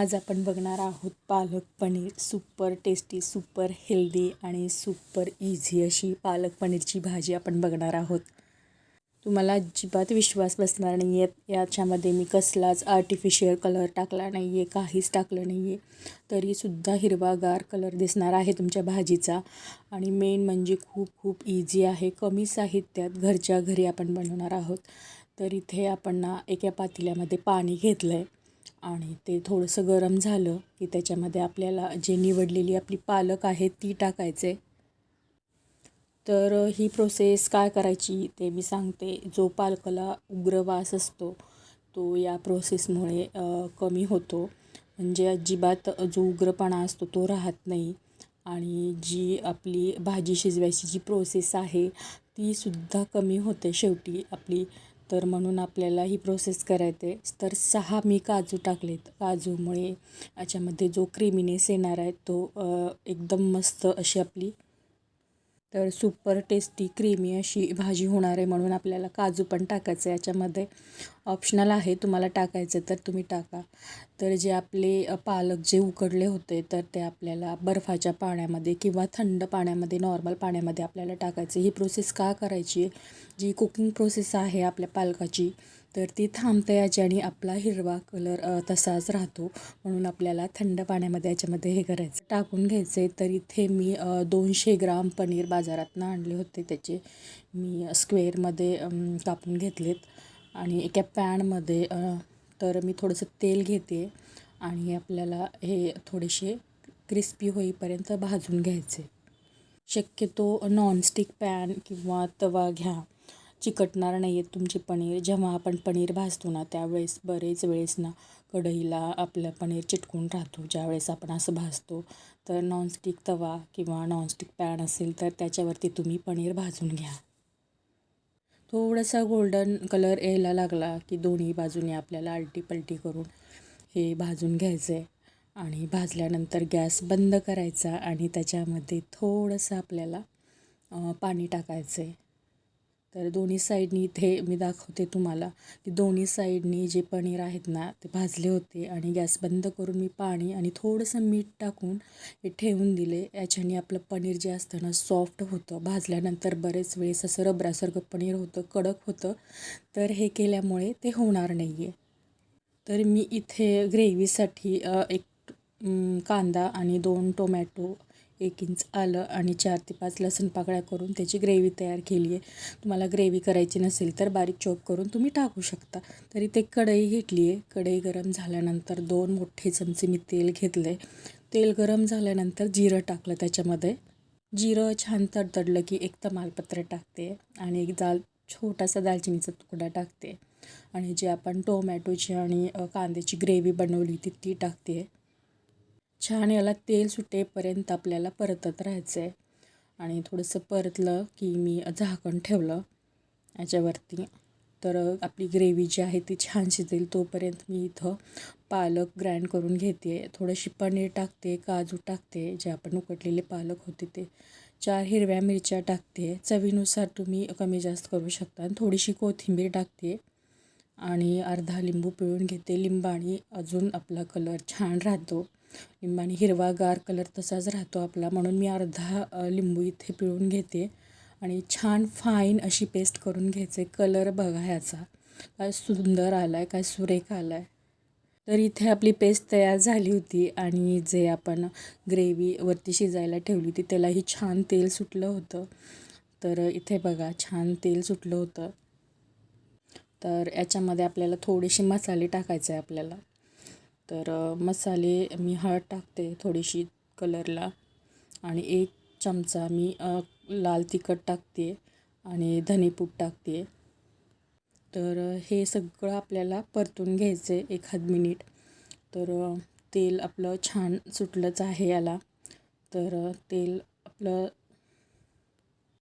आज आपण बघणार आहोत palak paneer super tasty super healthy आणि सुपर इझी अशी पालक पनीरची भाजी आपण बघणार आहोत. तुम्हाला अजिबात विश्वास बसणार नाही आहे याच्यामध्ये मी कसलाच आर्टिफिशियल कलर टाकला नाही आहे काहीच टाकलं नाही आहे तरीसुद्धा हिरवागार कलर दिसणार आहे तुमच्या भाजीचा. आणि मेन म्हणजे खूप खूप इझी आहे. कमी साहित्यात घरच्या घरी आपण बनवणार आहोत. तर इथे आपण ना एका पातेल्यामध्ये पाणी घेतलं आहे आणि ते थोडंसं गरम झालं की त्याच्यामध्ये आपल्याला जे निवडलेली आपली पालक आहे ती टाकायचे. तर ही प्रोसेस काय करायची ते मी सांगते. जो पालकाला उग्र वास असतो तो या प्रोसेसमुळे कमी होतो. म्हणजे अजिबात जो उग्रपणा असतो तो राहत नाही. आणि जी आपली भाजी शिजवायची जी प्रोसेस आहे तीसुद्धा कमी होते शेवटी. आपली तर म्हणून आपल्याला ही प्रोसेस करायचे तर सहा मी काजू टाकलेत. काजूमुळे याच्यामध्ये जो क्रिमिनेस येणार आहे तो एकदम मस्त अशी आपली तर सुपर टेस्टी क्रीमी अशी भाजी होणार आहे म्हणून आपल्याला काजू पण टाकायचं आहे. याच्यामध्ये ऑप्शनल आहे तुम्हाला टाकायचं तर तुम्ही टाका. तर जे आपले पालक जे उकडले होते तर ते आपल्याला बर्फाच्या पाण्यामध्ये किंवा थंड पाण्यामध्ये नॉर्मल पाण्यामध्ये आपल्याला टाकायचं ही प्रोसेस का करायची? जी कुकिंग प्रोसेस आहे आपल्या पालकाची तर ती थांबते याच्याने आपला हिरवा कलर तसाच राहतो. म्हणून आपल्याला थंड पाण्यामध्ये याच्यामध्ये हे करायचं. टाकून घ्यायचे. तर इथे मी दोनशे ग्राम पनीर बाजारातनं आणले होते. त्याचे मी स्क्वेअरमध्ये कापून घेतलेत. आणि एका पॅनमध्ये तर मी थोडंसं तेल घेते. आणि आपल्याला हे थोडेसे क्रिस्पी होईपर्यंत भाजून घ्यायचे. शक्यतो नॉनस्टिक पॅन किंवा तवा घ्या. चिकटणार नाही आहेत तुमचे पनीर. जेव्हा आपण पनीर भाजतो ना त्यावेळेस बरेच वेळेस ना कढईला आपलं पनीर चिटकून राहतो. ज्यावेळेस आपण असं भाजतो तर नॉनस्टिक तवा किंवा नॉनस्टिक पॅन असेल तर त्याच्यावरती तुम्ही पनीर भाजून घ्या. थोडासा गोल्डन कलर यायला लागला की दोन्ही बाजूने आपल्याला आलटी पलटी करून हे भाजून घ्यायचं आहे आणि भाजल्यानंतर गॅस बंद करायचा आणि त्याच्यामध्ये थोडंसं आपल्याला पाणी टाकायचं आहे तर दोन्ही साईडनी इथे मी दाखवते तुम्हाला. की दोन्ही साईडनी जे पनीर आहेत ना ते भाजले होते आणि गॅस बंद करून मी पाणी आणि थोडंसं मीठ टाकून हे ठेवून दिले. याच्याने आपलं पनीर जे असतं ना सॉफ्ट होतं. भाजल्यानंतर बरेच वेळेस असं रबरासारखं पनीर होतं कडक होतं. तर हे केल्यामुळे ते होणार नाही आहे तर मी इथे ग्रेव्हीसाठी एक कांदा आणि दोन टोमॅटो एक इंच आलं आणि चार ते पाच लसूण पाकळ्या करून त्याची ग्रेव्ही तयार केली आहे. तुम्हाला ग्रेव्ही करायची नसेल तर बारीक चॉप करून तुम्ही टाकू शकता. तरी ते कढई घेतली आहे. कढई गरम झाल्यानंतर दोन मोठे चमचे मी तेल घेतलं आहे तेल गरम झाल्यानंतर जिरं टाकलं त्याच्यामध्ये. जिरं छान तडतडलं की एक तमालपत्र टाकते आणि एक दाल छोटासा दालचिनीचा तुकडा टाकते. आणि जे आपण टोमॅटोची आणि कांद्याची ग्रेव्ही बनवली ती ती टाकते. छान याला तेल सुटेपर्यंत आपल्याला परतत राहायचं आहे आणि थोडंसं परतलं की मी झाकण ठेवलं याच्यावरती. तर आपली ग्रेव्ही जी आहे ती छान शिजेल तोपर्यंत मी इथं पालक ग्राइंड करून घेते थोडीशी पनीर टाकते काजू टाकते जे आपण उकडलेले पालक होते ते. चार हिरव्या मिरच्या टाकते चवीनुसार तुम्ही कमी जास्त करू शकता. आणि थोडीशी कोथिंबीर टाकते आणि अर्धा लिंबू पिळून घेते. लिंबाणी अजून आपला कलर छान राहतो. लिंबाने हिरवागार कलर तसाच राहतो आपला म्हणून मी अर्धा लिंबू इथे पिळून घेते. आणि छान फाईन अशी पेस्ट करून घ्यायचे. कलर बघा ह्याचा काय सुंदर आला आहे काय सुरेख आला आहे तर इथे आपली पेस्ट तयार झाली होती आणि जे आपण ग्रेव्हीवरती शिजायला ठेवली होती त्यालाही छान तेल सुटलं होतं. तर इथे बघा छान तेल सुटलं होतं. तर याच्यामध्ये आपल्याला थोडेसे मसाले टाकायचे आहे आपल्याला. तर मसाले मी हळद टाकते थोडीशी कलरला आणि एक चमचा मी लाल तिखट टाकते आणि धनेपूड टाकते. तर हे सगळं आपल्याला परतून घ्यायचं आहे एखाद मिनिट. तर तेल आपलं छान सुटलंच आहे याला. तर तेल आपलं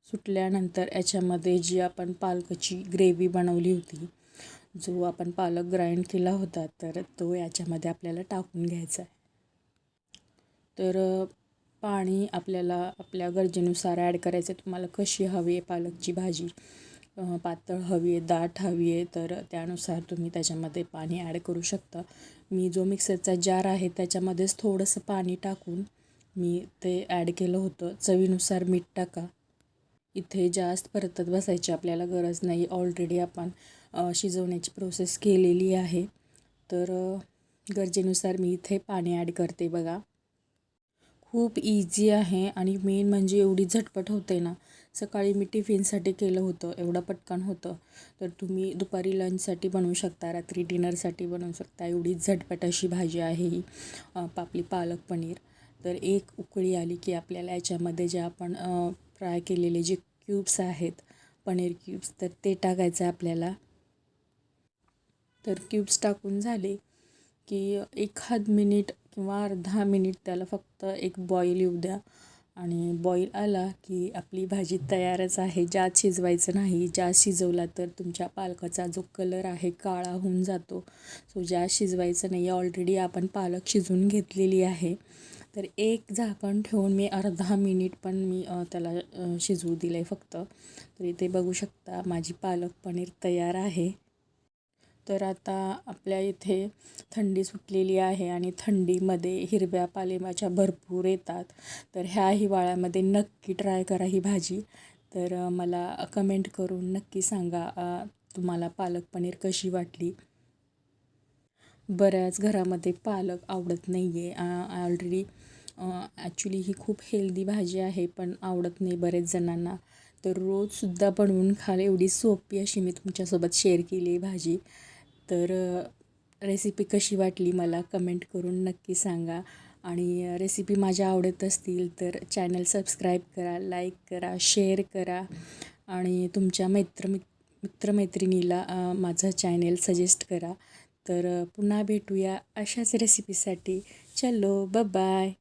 सुटल्यानंतर याच्यामध्ये जी आपण पालकाची ग्रेव्ही बनवली होती जो आपण पालक ग्राइंड केला होता तर तो याच्यामध्ये आपल्याला टाकून घ्यायचा आहे. तर पाणी आपल्याला आपल्या गरजेनुसार ॲड करायचं आहे. तुम्हाला कशी हवी आहे पालकची भाजी? पातळ हवी आहे दाट हवी आहे तर त्यानुसार तुम्ही त्याच्यामध्ये पाणी ॲड करू शकता. मी जो मिक्सरचा जार आहे त्याच्यामध्येच थोडंसं पाणी टाकून मी ते ॲड केलं होतं. चवीनुसार मीठ टाका. इथे जास्त परतत बसायची आपल्याला गरज नाही. ऑलरेडी आपण शिजवण्याची प्रोसेस केलेली आहे. तर गरजेनुसार मी इथे पाणी ॲड करते बघा. खूप इझी आहे आणि मेन म्हणजे एवढी झटपट होते ना. सकाळी मी टिफिनसाठी केलं होतं एवढं पटकन होतं. तर तुम्ही दुपारी लंचसाठी बनवू शकता रात्री डिनरसाठी बनवू शकता. एवढी झटपट अशी भाजी आहे ही आपली पालक पनीर. तर एक उकळी आली की आपल्याला याच्यामध्ये जे आपण फ्राय केलेले जे क्यूब्स आहेत पनीर क्यूब्स तर ते टाकायचं आहे आपल्याला. तर क्यूब्स टाकून झाले की एखाद मिनिट किंवा अर्धा मिनिट त्याला फक्त एक बॉईल येऊ द्या. आणि बॉईल आला की आपली भाजी तयारच आहे ज्यात शिजवायचं नाही ज्यात शिजवला तर तुमच्या पालकाचा जो कलर आहे काळा होऊन जातो. सो ज्यात शिजवायचं नाही ऑलरेडी आपण पालक शिजवून घेतलेली आहे. तर एक झाकण ठेवून मी अर्धा मिनिट पण मी त्याला शिजवू दिलं आहे फक्त. तर इथे बघू शकता माझी पालक पनीर तयार आहे. तर आता आपल्या इथे थंडी सुटलेली आहे आणि थंडीमध्ये हिरव्या पालेभाज्या भरपूर येतात. तर ह्या हिवाळ्यामध्ये नक्की ट्राय करा ही भाजी. तर मला कमेंट करून नक्की सांगा तुम्हाला पालक पनीर कशी वाटली? बऱ्याच घरामध्ये पालक आवडत नाही आहे ऑलरेडी ॲक्च्युली ही खूप हेल्दी भाजी आहे पण आवडत नाही बरेच जणांना. तर रोजसुद्धा बनवून खाल एवढी सोपी अशी मी तुमच्यासोबत शेअर केली आहे भाजी. तर रेसिपी कशी वाटली मला कमेंट करून नक्की सांगा. आणि रेसिपी माझ्या आवडत असतील तर चॅनल सबस्क्राईब करा लाईक करा शेअर करा. आणि तुमच्या मैत्र मित्रमैत्रिणीला माझं चॅनेल सजेस्ट करा. तर पुन्हा भेटूया अशाच रेसिपीसाठी चलो बाय